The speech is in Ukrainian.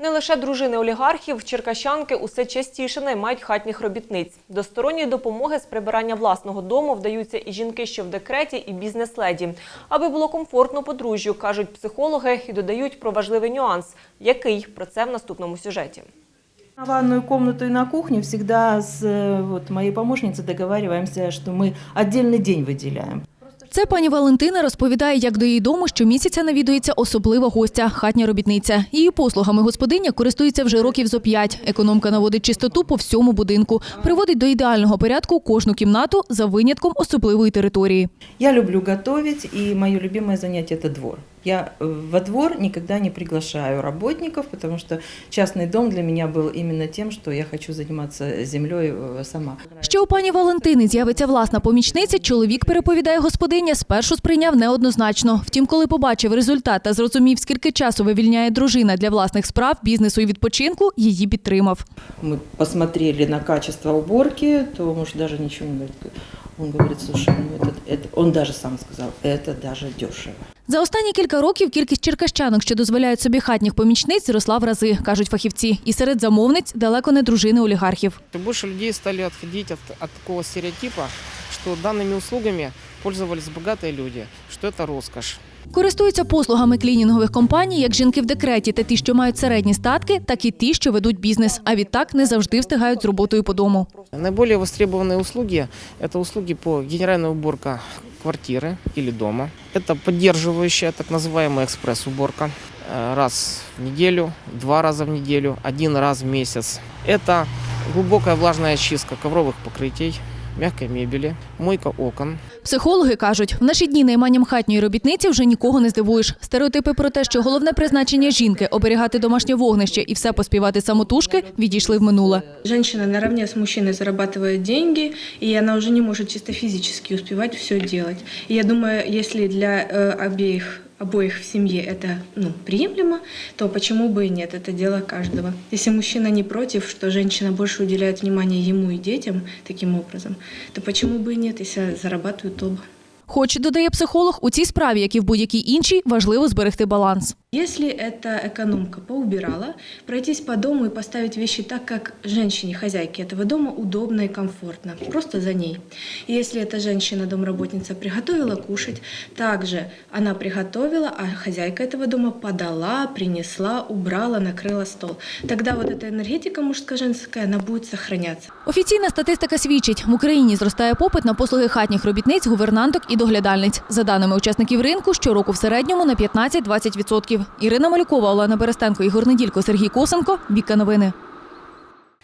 Не лише дружини олігархів, черкащанки усе частіше наймають хатніх робітниць. До сторонньої допомоги з прибирання власного дому вдаються і жінки, що в декреті, і бізнес-леді. Аби було комфортно подружжю, кажуть психологи, і додають про важливий нюанс. Який? Про це в наступному сюжеті. На ванную комнату и на кухню всегда с э, вот, моей помощницей договариваемся, что мы отдельный день выделяем. Це пані Валентина розповідає, як до її дому щомісяця навідується особлива гостя – хатня робітниця. Її послугами господиня користується вже років зо п'ять. Економка наводить чистоту по всьому будинку, приводить до ідеального порядку кожну кімнату за винятком особливої території. Я люблю готувати і моє любимое заняття це двор. Я э, во двор никогда не приглашаю работников, потому что частный дом для меня был именно тем, что я хочу заниматься землей э, сама. Ще у пані Валентини з'явиться власна помічниця. Чоловік, переповідає господиня, спершу сприйняв неоднозначно. Втім, коли побачив результат та зрозумів, скільки часу вивільняє дружина для власних справ, бізнесу і відпочинку, її підтримав. Мы посмотрели на качество уборки, то муж даже ничего не говорит. Он говорит, слушай, ну это, это, он даже сам сказал, это даже дешево. За останні кілька років кількість черкащанок, що дозволяють собі хатніх помічниць, зросла в рази, кажуть фахівці. І серед замовниць далеко не дружини олігархів. И больше людей стали отходить от, от такого стереотипа, что данными услугами пользовались богатые люди, что это роскошь. Користуються послугами клінінгових компаній, як жінки в декреті та ті, що мають середні статки, так і ті, що ведуть бізнес. А відтак не завжди встигають з роботою по дому. Наиболее востребованные услуги – это услуги по генеральной уборка квартиры или дома. Это поддерживающая так называемая экспресс-уборка э, раз в неделю, два раза в неделю, один раз в месяц. Это глубокая влажная очистка ковровых покрытий, мягкой мебели, мойка окон, Психологи кажуть, в наші дні найманням хатньої робітниці вже нікого не здивуєш. Стереотипи про те, що головне призначення жінки оберігати домашнє вогнище і все поспівати самотужки, відійшли в минуле. Женщина наравне с мужчиной зарабатывает деньги, и она уже не может чисто физически успевать все делать. И я думаю, если для э, обеих обоих в семье это ну, приемлемо, то почему бы и нет, это дело каждого. Если мужчина не против, что женщина больше уделяет внимание ему и детям таким образом, то почему бы и нет, если зарабатывают оба. Хоч, додає психолог, у цій справі, як і в будь-якій іншій, важливо зберегти баланс. Если эта экономка поубирала, пройтись по дому и поставить вещи так, как женщине, хозяйке этого дома, удобно и комфортно, просто за ней. И если эта женщина, домработница, приготовила кушать, также она приготовила, а хозяйка этого дома подала, принесла, убрала, накрыла стол. Тогда вот эта энергетика мужско-женская, она будет сохраняться. Офіційна статистика свідчить, в Україні зростає попит на послуги хатніх робітниць, гувернанток і доглядальниць. За даними учасників ринку, щороку в середньому на 15-20%. Ірина Малюкова, Олена Берестенко, Ігор Неділько, Сергій Косенко. Віка новини.